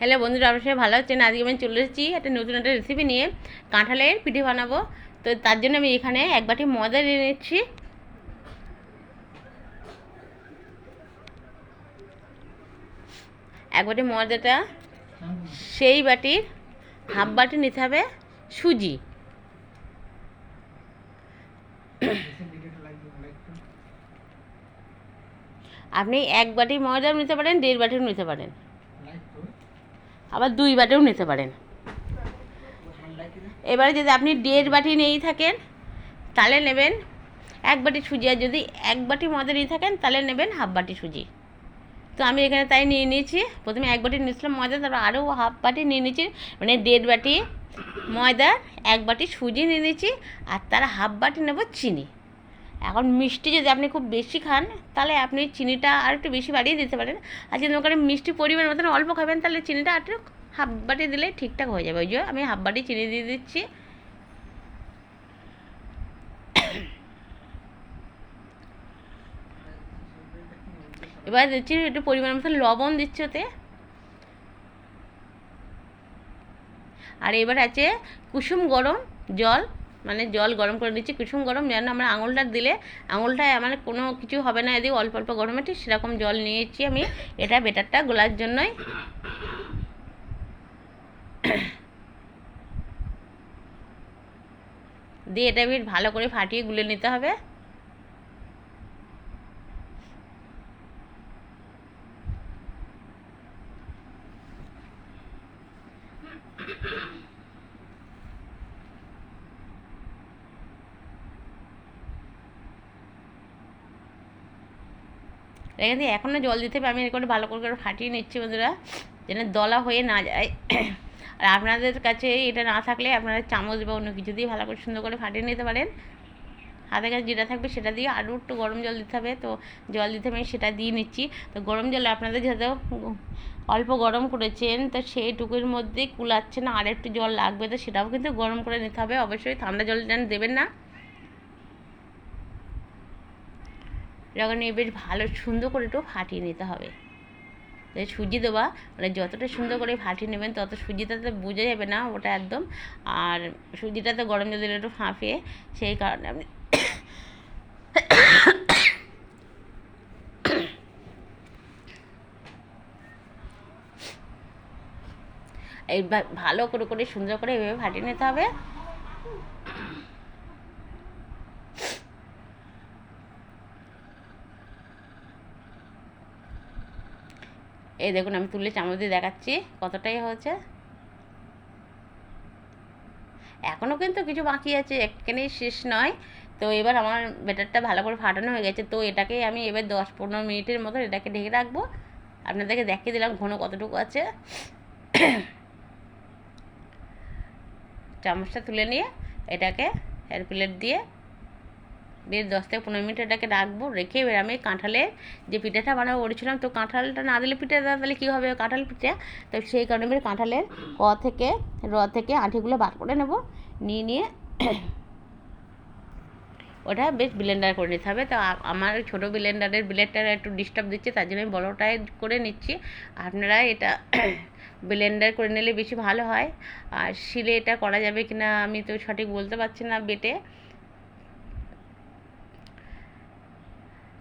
Hello বন্ধুরা, আপনার সবাই ভালো হচ্ছেন আজকে আমি চলে এসেছি একটা নতুন একটা রেসিপি নিয়ে কাঁঠালের পিঠে বানাবো। তো তার জন্য আমি এখানে এক বাটি ময়দা নিয়ে নিচ্ছি। এক বাটি ময়দাটা, সেই বাটির হাফ বাটি নিতে হবে সুজি। আপনি এক বাটি ময়দাও নিতে পারেন, দেড় বাটিও নিতে পারেন। আবার দুই বাটিও নিতে পারেন। এবারে যদি আপনি দেড় বাটি নিয়েই থাকেন, তাহলে নেবেন এক বাটি সুজি, আর যদি এক বাটি ময়দা নিয়ে থাকেন, তাহলে নেবেন হাফ বাটি সুজি। তো আমি এখানে তাই নিয়ে নিয়েছি। প্রথমে এক বাটি নিয়েছিলাম ময়দা, তারপর আরও হাফ বাটি নিয়ে নিয়েছি। মানে দেড় বাটি ময়দা, এক বাটি সুজি নিয়ে নিয়েছি, আর তার হাফ বাটি নেব চিনি। এখন মিষ্টি যদি আপনি খুব বেশি খান, তাহলে আপনি চিনিটা আর একটু বেশি বাড়িয়ে দিতে পারেন। আর যদি ওখানে মিষ্টি পরিমাণ মতন অল্প খাবেন, তাহলে চিনিটা আর একটু হাফ বাটি দিলে ঠিকঠাক হয়ে যাবে। ওই জন্য আমি হাফ বাটি চিনি দিয়ে দিচ্ছি। এবার দিচ্ছি একটু পরিমাণ মতন লবণ দিচ্ছি ওতে। আর এবার আছে কুসুম গরম জল। মানে জল গরম করে দিচ্ছি, কুসুম গরম, যেন আমরা আঙুলটা দিলে আঙুলটায় আমার কোনো কিছু হবে না যদি অল্প অল্প গরমে ঠিক সেরকম জল নিয়েছি আমি। এটা বেটারটা গোলার জন্যই। দিয়ে এটা ভালো করে ফাটিয়ে গুলে নিতে হবে। রেখে দিয়ে এখনও জল দিতে হবে, আমি এর করে ভালো করে ফাটিয়ে নিচ্ছি বন্ধুরা, যেন দলা হয়ে না যায়। আর আপনাদের কাছে এটা না থাকলে আপনারা চামচ বা অন্য কিছু দিয়ে ভালো করে সুন্দর করে ফাটিয়ে নিতে পারেন। হাতে কাছে যেটা থাকবে সেটা দিয়ে আরও একটু গরম জল দিতে হবে, তো জল দিতে আমি সেটা দিয়ে নিচ্ছি। তো গরম জলে আপনাদের যেহেতু অল্প গরম করেছেন, তো সেইটুকুর মধ্যে কুলাচ্ছে না আর একটু জল লাগবে তো সেটাও কিন্তু গরম করে নিতে হবে। অবশ্যই ঠান্ডা জল যেন দেবেন না। যখন এই বেশ ভালো, সুন্দর করে একটু ফাটিয়ে নিতে হবে। সুজি দেওয়া মানে যতটা সুন্দর করে ফাটিয়ে নেবেন, তত সুজিটা তো বোঝা যাবে না ওটা একদম। আর সুজিটা তো গরম জল দিলে একটু ফাঁপিয়ে সেই কারণে আপনি এই ভালো করে করে সুন্দর করে এভাবে ফাটিয়ে নিতে হবে। এই দেখুন, আমি তুলে চামচ দিয়ে দেখাচ্ছি কতটাই হয়েছে। এখনও কিন্তু কিছু বাকি আছে একখানেই শেষ নয়। তো এবার আমার ব্যাটারটা ভালো করে ফাটানো হয়ে গেছে, তো এটাকে আমি এবার দশ পনেরো মিনিটের মতো এটাকে ঢেকে রাখব। আপনাদেরকে দেখিয়ে দিলাম ঘন কতটুকু আছে। চামচটা তুলে নিয়ে এটাকে হেয়ার প্লেট দিয়ে দিয়ে দশ থেকে পনেরো মিনিট এটাকে রাখব, রেখে এবার আমি কাঁঠালের যে পিঠাটা বানাবো বলেছিলাম, তো কাঁঠালটা না দিলে পিঠে তাহলে কী হবে? কাঁঠাল পিঠে। তো সেই কারণে এবার কাঁঠালের ক থেকে, র থেকে আঁঠিগুলো বার করে নেব, নিয়ে নিয়ে ওটা বেশ ব্লেন্ডার করে নিতে হবে। তো আমার ছোটো ব্লেন্ডারের ব্লেডটা একটু ডিস্টার্ব দিচ্ছে, তার জন্য আমি বড়োটাই করে নিচ্ছি। আপনারা এটা ব্লেন্ডার করে নিলে বেশি ভালো হয়। আর শিলে এটা করা যাবে কি না আমি তো সঠিক বলতে পারছি না বেটে।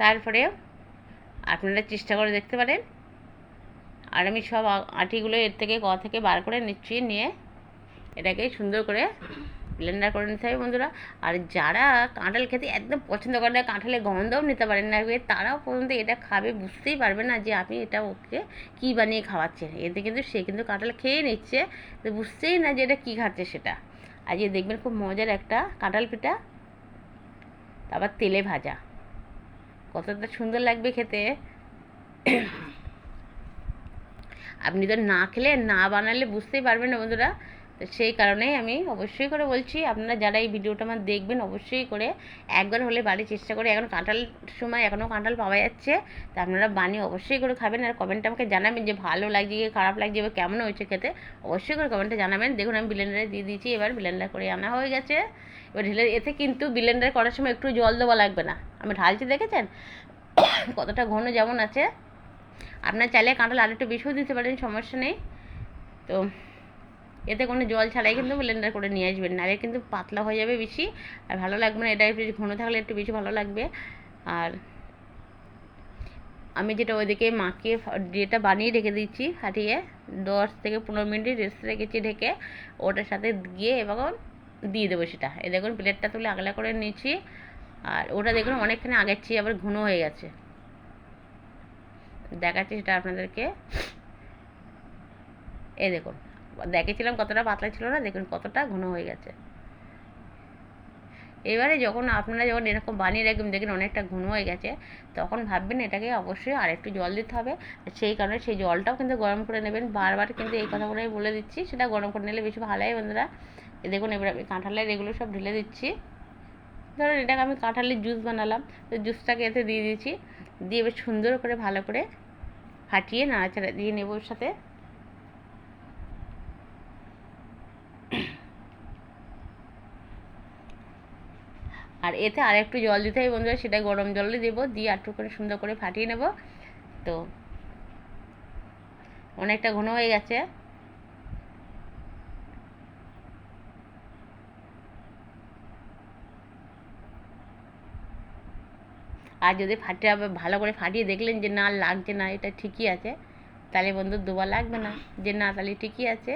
তারপরে আপনারা চেষ্টা করে দেখতে পারেন। আর আমি সব আটিগুলো এর থেকে ক থেকে বার করে নিচ্ছি, নিয়ে এটাকে সুন্দর করে ব্লেন্ডার করে নিতে হবে বন্ধুরা। আর যারা কাঁঠাল খেতে একদম পছন্দ করে না কাঁঠালের গন্ধও নিতে পারেন না তারাও পর্যন্ত এটা খাবে, বুঝতেই পারবে না যে আপনি এটা ওকে কী বানিয়ে খাওয়াচ্ছেন এতে কিন্তু সে কিন্তু কাঁঠাল খেয়ে নিচ্ছে, তো বুঝতেই না যে এটা কী খাচ্ছে সেটা। আজকে দেখবেন খুব মজার একটা কাঁঠাল পিঠা, তারপর তেলে ভাজা। কতটা সুন্দর লাগবে খেতে। আপনি তো না খেলে না বানালে বুঝতেই পারবেন না বন্ধুরা। তো সেই কারণেই আমি অবশ্যই করে বলছি, আপনারা যারা এই ভিডিওটা আমার দেখবেন অবশ্যই করে একবার হলে বাড়ির চেষ্টা করে, এখন কাঁঠাল সময় এখনও কাঁঠাল পাওয়া যাচ্ছে, তা আপনারা বানিয়ে অবশ্যই করে খাবেন আর কমেন্টে আমাকে জানাবেন যে ভালো লাগছে কি, খারাপ লাগছে বা কেমন হয়েছে খেতে, অবশ্যই করে কমেন্টে জানাবেন। দেখুন আমি ব্লেন্ডারে দিয়ে দিয়েছি, এবার ব্লেন্ডার করে আনা হয়ে গেছে। এবার ঢেলে, এতে কিন্তু ব্লেন্ডার করার সময় একটু জল দেওয়া লাগবে না। আমি ঢালছি দেখেছেন? কতটা ঘন যেমন আছে। আপনার চাইলে কাঁঠাল আর একটু বেশিও দিতে পারেন, সমস্যা নেই। তো এতে কোনো জল ছাড়াই কিন্তু ব্লেন্ডার করে নিয়ে আসবেন, নাহলে কিন্তু পাতলা হয়ে যাবে বেশি, আর ভালো লাগবে না, এটা একটু ঘন থাকলে একটু বেশি ভালো লাগবে। আর আমি যেটা ওইদিকে মাখিয়ে যেটা বানিয়ে রেখে দিচ্ছি ফাটিয়ে দশ থেকে পনেরো মিনিট রেস্ট রেখেছি ঢেকে, ওটার সাথে গিয়ে এবার দিয়ে দেবো সেটা। এই দেখুন প্লেটটা তুলে আগলা করে নিয়েছি, আর ওটা দেখুন অনেকখানি আগের চেয়ে আবার ঘন হয়ে গেছে। দেখাচ্ছি সেটা আপনাদেরকে। এই দেখুন দেখেছিলাম কতটা পাতলা ছিল না, দেখুন কতটা ঘন হয়ে গেছে। এবারে যখন আপনারা যখন এরকম বানিয়ে রাখবেন দেখবেন অনেকটা ঘন হয়ে গেছে, তখন ভাববেন এটাকে অবশ্যই আর একটু জল দিতে হবে। সেই কারণে সেই জলটাও কিন্তু গরম করে নেবেন। বারবার কিন্তু এই কথাগুলোই বলে দিচ্ছি, সেটা গরম করে নিলে বেশি ভালো হয় বন্ধুরা। দেখুন, এবার আমি কাঁঠালের এগুলো সব ঢেলে দিচ্ছি। ধরুন এটাকে আমি কাঁঠালের জুস বানালাম, তো জুসটাকে এতে দিয়ে দিয়েছি দিয়ে এবার সুন্দর করে, ভালো করে ফাটিয়ে নাড়াচাড়া দিয়ে নেব ওর সাথে। আর এতে আর একটু জল দিতে হবে বন্ধুরা, সেটা গরম জলে দেবো, দিয়ে আটটু করে সুন্দর করে ফাটিয়ে নেব। তো অনেকটা ঘন হয়ে গেছে। আর যদি ফাটে ভালো করে ফাটিয়ে দেখলেন যে না লাগছে না, এটা ঠিকই আছে, তাহলে বন্ধু দুবার লাগবে না। যে না, তাহলে ঠিকই আছে।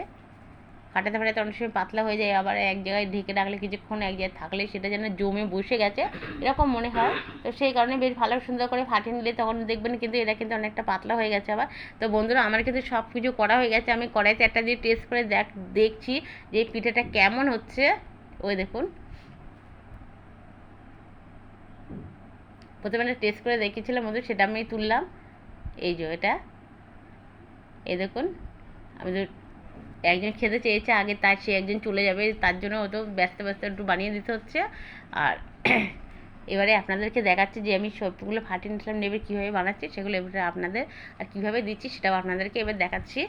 ফাটাতে ফাটাতে অনেক সময় পাতলা হয়ে যায়, আবার এক জায়গায় ঢেকে রাখলে কিছুক্ষণ এক জায়গায় থাকলে সেটা যেন জমে বসে গেছে, এরকম মনে হয়। তো সেই কারণে বেশ ভালো সুন্দর করে ফাটিয়ে নিলে তখন দেখবেন কিন্তু এটা কিন্তু অনেকটা পাতলা হয়ে গেছে আবার। তো বন্ধুরা, আমার কিন্তু সব কিছু করা হয়ে গেছে, আমি কড়াইতে একটা দিয়ে টেস্ট করে দেখ, দেখছি যে পিঠেটা কেমন হচ্ছে। ওই দেখুন। প্রথমে একটা টেস্ট করে দেখেছিলাম বন্ধু, সেটা আমি তুললাম। এই যে এটা। এই দেখুন, আমি একজন খেতে চেয়েছে, আগে তার সে একজন চলে যাবে, তার জন্য হয়তো ব্যস্ত ব্যস্ত একটু বানিয়ে দিতে হচ্ছে। আর এবারে আপনাদেরকে দেখাচ্ছি যে আমি সবগুলো ফাটিয়ে নিলাম, নেবে কীভাবে বানাচ্ছি, সেগুলো এবারে আপনাদের আর কীভাবে দিচ্ছি সেটাও আপনাদেরকে এবার দেখাচ্ছি।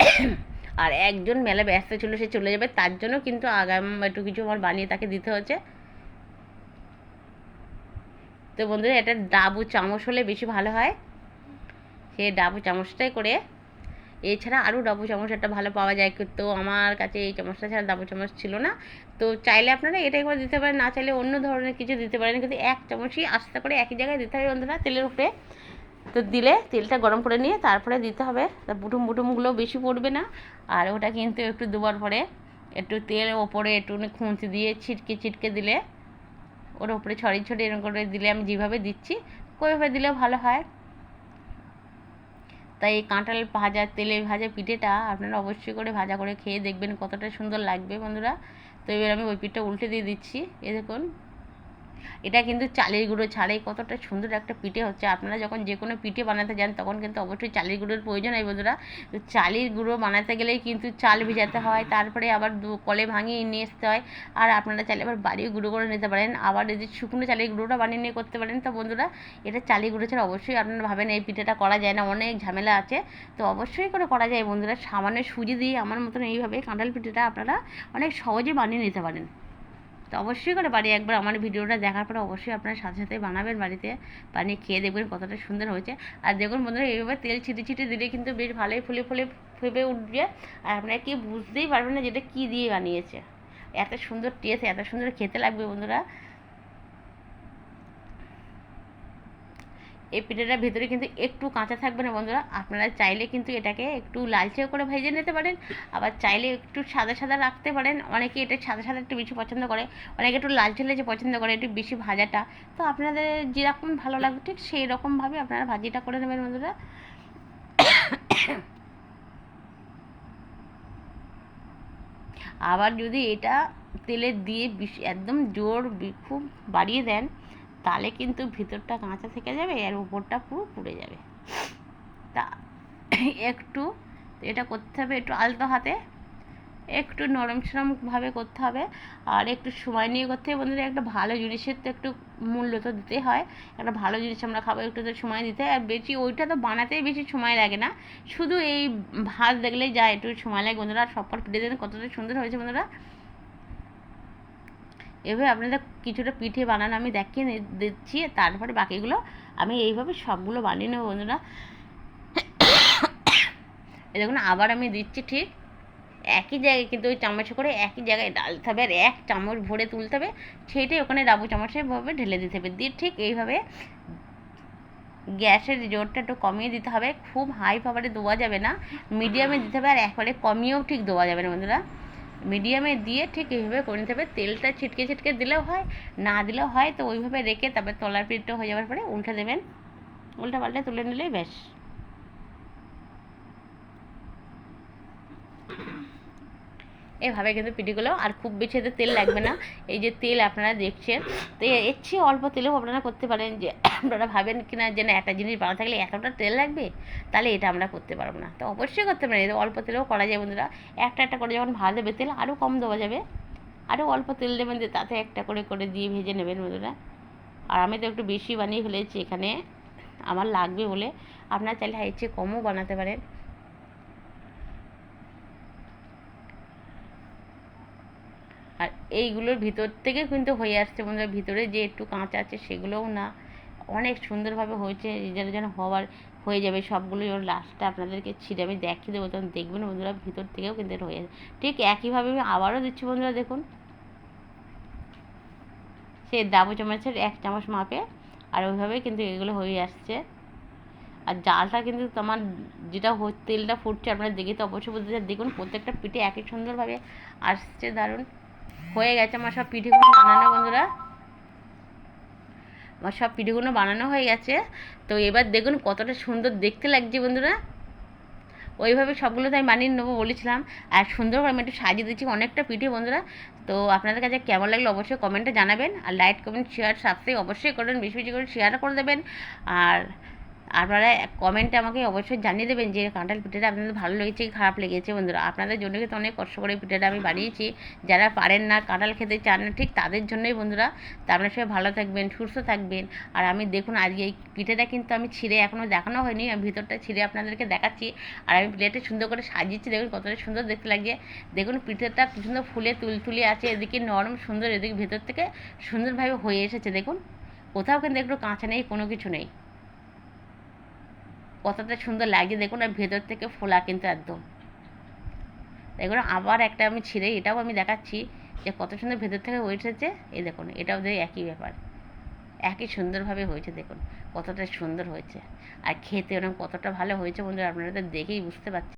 আর একজন মেলা ব্যস্ত ছিল, সে চলে যাবে, তার জন্য কিন্তু আগাম একটু কিছু আমার বানিয়ে তাকে দিতে হচ্ছে। তো বন্ধুরা, এটা ডাবু চামচ হলে বেশি ভালো হয়। সে ডাবু চামচটাই করে এছাড়া আরও ডাবু চামচ একটা ভালো পাওয়া যায়। তো আমার কাছে এই চামচটা ছাড়া ডাবু চামচ ছিল না। তো চাইলে আপনারা এটাই করে দিতে পারেন, না চাইলে অন্য ধরনের কিছু দিতে পারেন। কিন্তু এক চামচই আস্তে করে একই জায়গায় দিতে হবে বন্ধুরা তেলের উপরে। তো দিলে তেলটা গরম করে নিয়ে তারপরে দিতে হবে। বুটুম বুটুমগুলো বেশি পড়বে না। আর ওটা কিন্তু একটু দুবার পরে একটু তেল ওপরে একটু খুঁতি দিয়ে ছিটকে ছিটকে দিলে, ওর ওপরে ছড়িয়ে ছড়িয়ে এরকম করে দিলে আমি যেভাবে দিচ্ছি, ওইভাবে দিলেও ভালো হয়। তাই এই কাঁঠাল ভাজা তেলে ভাজা পিঠেটা আপনারা অবশ্যই করে ভাজা করে খেয়ে দেখবেন কতটা সুন্দর লাগবে বন্ধুরা। তো এবার আমি ওই পিঠটা উল্টে দিয়ে দিচ্ছি। এ দেখুন এটা কিন্তু চালের গুঁড়ো ছাড়াই কতটা সুন্দর একটা পিঠে হচ্ছে। আপনারা যখন যে কোনো পিঠে বানাতে যান, তখন কিন্তু অবশ্যই চালের গুঁড়োর প্রয়োজন হয় বন্ধুরা। তো চালের গুঁড়ো বানাতে গেলেই কিন্তু চাল ভিজাতে হয়, তারপরে আবার কলে ভাঙিয়ে নিয়ে আসতে হয়। আর আপনারা চাইলে আবার বাড়িও গুঁড়ো করে নিতে পারেন। আবার যদি শুকনো চালের গুঁড়োটা বানিয়ে নিয়ে করতে পারেন। তো বন্ধুরা, এটা চালের গুঁড়ো ছাড়া অবশ্যই আপনারা ভাবেন এই পিঠেটা করা যায় না, অনেক ঝামেলা আছে। তো অবশ্যই করে করা যায় বন্ধুরা। সামান্য সুজি দিয়ে আমার মতন এইভাবে কাঁঠাল পিঠেটা আপনারা অনেক সহজে বানিয়ে নিতে পারেন। তো অবশ্যই করে বাড়ি একবার আমার ভিডিওটা দেখার পরে অবশ্যই আপনারা সাথে সাথে বানাবেন বাড়িতে, বানিয়ে খেয়ে দেখবেন কতটা সুন্দর হয়েছে। আর দেখুন বন্ধুরা, এইভাবে তেল ছিটে ছিটে দিলে কিন্তু বেশ ভালোই ফুলে ফুলে ফেপে উঠবে। আর আপনারা কি বুঝতেই পারবেন না যেটা কী দিয়ে বানিয়েছে। এত সুন্দর টেস্ট এত সুন্দর খেতে লাগবে বন্ধুরা। এই পিঠাটার ভেতরে কিন্তু একটু কাঁচা থাকবে না বন্ধুরা। আপনারা চাইলে কিন্তু এটাকে একটু লালচে করে ভেজে নিতে পারেন, আবার চাইলে একটু সাদা সাদা রাখতে পারেন। অনেকে এটা সাদা সাদা একটু বেশি পছন্দ করে, অনেকে একটু লালচে লালচে পছন্দ করে, একটু বেশি ভাজাটা। তো আপনাদের যেরকম ভালো লাগবে ঠিক সেই রকমভাবে আপনারা ভাজিটা করে নেবেন বন্ধুরা। আবার যদি এটা তেলে দিয়ে একদম জোর খুব বাড়িয়ে দেন তাহলে কিন্তু ভিতরটা কাঁচা থেকে যাবে আর উপরটা পুরো পুড়ে যাবে। তা একটু এটা করতে হবে একটু আলতো হাতে, একটু নরম সরমভাবে করতে হবে আর একটু সময় নিয়ে করতে হবে। বন্ধুরা, একটা ভালো জিনিসের তো একটু মূল্য তো দিতে হয়। একটা ভালো জিনিস আমরা খাব, একটু তো সময় দিতে হয়। আর বেশি ওইটা তো বানাতেই বেশি সময় লাগে না। শুধু এই ভাত দেখলেই যায় একটু সময় লাগে বন্ধুরা। আর সবকটা দেন কতটা সুন্দর হয়েছে বন্ধুরা। এভাবে আপনাদের কিছুটা পিঠে বানানো আমি দেখিয়ে দিচ্ছি, তারপরে বাকিগুলো আমি এইভাবে সবগুলো বানিয়ে নেব বন্ধুরা। দেখুন, আবার আমি দিচ্ছি ঠিক একই জায়গায়, কিন্তু ওই চামচে করে একই জায়গায় ডালতে হবে আর এক চামচ ভরে তুলতে হবে। সেইটাই ওখানে ডাবু চামচে ভাবে ঢেলে দিতে হবে। দিয়ে ঠিক এইভাবে গ্যাসের জোরটা একটু কমিয়ে দিতে হবে। খুব হাই পাওয়ারে দেওয়া যাবে না মিডিয়ামে দিতে হবে আর একবারে কমিয়েও ঠিক দেওয়া যাবে না বন্ধুরা। মিডিয়ামে দিয়ে ঠিক এইভাবে করে নিতে হবে। তেলটা ছিটকে ছিটকে দিলেও হয়, না দিলেও হয়, তো ওইভাবে রেখে তারপর তলার পিঠটা হয়ে যাওয়ার পরে উল্টে দেবেন। উল্টা পাল্টে তুলে নিলেই বেশ। এভাবে কিন্তু পিঠিগুলো, আর খুব বেশি এতে তেল লাগবে না। এই যে তেল আপনারা দেখছেন, তো এর চেয়ে অল্প তেলেও আপনারা করতে পারেন যে, আপনারা ভাবেন কি না যে, না, একটা জিনিস বানানো থাকলে এতটা তেল লাগবে? তাহলে এটা আমরা করতে পারব না। তো অবশ্যই করতে পারেন এটা অল্প তেলেও করা যায় বন্ধুরা। একটা একটা করে যখন ভালো দেবে, তেল আরও কম দেওয়া যাবে। আরও অল্প তেল দেবেন যে, তাতে একটা করে করে দিয়ে ভেজে নেবেন বন্ধুরা। আর আমি তো একটু বেশি বানিয়ে ফেলেছি এখানে। আমার লাগবে বলে। আপনারা চাইলে এর চেয়ে কমও বানাতে পারেন। আর এইগুলোর ভিতর থেকে কিন্তু হয়ে আসছে বন্ধুরা। ভিতরে যে একটু কাঁচা আছে সেগুলোও না। অনেক সুন্দরভাবে হয়েছে যেন যেন হওয়ার হয়ে যাবে। সবগুলোই ওর লাস্টটা আপনাদেরকে ছিঁড়ে আমি দেখিয়ে দেবো। তখন দেখবেন বন্ধুরা ভিতর থেকেও কিন্তু হয়ে যাবে ঠিক একইভাবে আমি আবারও দিচ্ছি বন্ধুরা দেখুন। সে ডাবু চামচের এক চামচ মাপে আর ওইভাবেই কিন্তু এগুলো হয়ে আসছে। আর জালটা কিন্তু তোমার যেটা তেলটা ফুটছে আপনারা দেখে তো অবশ্যই চাই, দেখুন প্রত্যেকটা পিঠে একই সুন্দরভাবে আসছে দারুণ। হয়ে গেছে, আমার সব পিঠেগুলো বানানো বন্ধুরা। আমার সব পিঠেগুলো বানানো হয়ে গেছে। তো এবার দেখুন কতটা সুন্দর দেখতে লাগছে বন্ধুরা। ওইভাবে সবগুলো তো আমি বানিয়ে নেব বলেছিলাম। আর সুন্দর করে আমি একটু সাজিয়ে দিচ্ছি অনেকটা পিঠে বন্ধুরা। তো আপনাদের কাছে কেমন লাগল অবশ্যই কমেন্টে জানাবেন। আর লাইক কমেন্ট শেয়ার সাবস্ক্রাইব অবশ্যই করবেন, বেশি বেশি করে শেয়ার করে দেবেন। আর আপনারা কমেন্টে আমাকে অবশ্যই জানিয়ে দেবেন যে কাঁঠাল পিঠাটা আপনাদের ভালো লেগেছে কি খারাপ লেগেছে বন্ধুরা। আপনাদের জন্য কিন্তু অনেক কষ্ট করে পিঠাটা আমি বানিয়েছি। যারা পারেন না কাঁঠাল খেতে চান না, ঠিক তাদের জন্যই বন্ধুরা। তা আপনারা সবাই ভালো থাকবেন, সুস্থ থাকবেন। আর আমি দেখুন আজকে এই পিঠেটা কিন্তু আমি ছিঁড়ে এখনও দেখানো হয়নি, আমি ভিতরটা ছিঁড়ে আপনাদেরকে দেখাচ্ছি। আর আমি প্লেটে সুন্দর করে সাজিয়েছি, দেখুন কতটা সুন্দর দেখতে লাগছে দেখুন পিঠেটা সুন্দর ফুলে তুলতুলে আছে, এদিকে নরম সুন্দর, এদিকে ভেতর থেকে সুন্দরভাবে হয়ে এসেছে, দেখুন। কোথাও কিন্তু একটু কাঁচা নেই, কোনো কিছু নেই। কতটা সুন্দর লাগছে দেখুন, আর ভেতর থেকে ফোলা কিন্তু একদম। দেখুন আবার একটা আমি ছিঁড়ে, এটাও আমি দেখাচ্ছি যে কত সুন্দর ভেতর থেকে এসেছে এই দেখুন, এটাও যে একই ব্যাপার। একই সুন্দরভাবে হয়েছে দেখুন, কতটা সুন্দর হয়েছে। আর খেতে ওরকম কতটা ভালো হয়েছে বন্ধুরা, আপনারা তো দেখেই বুঝতে পারছেন।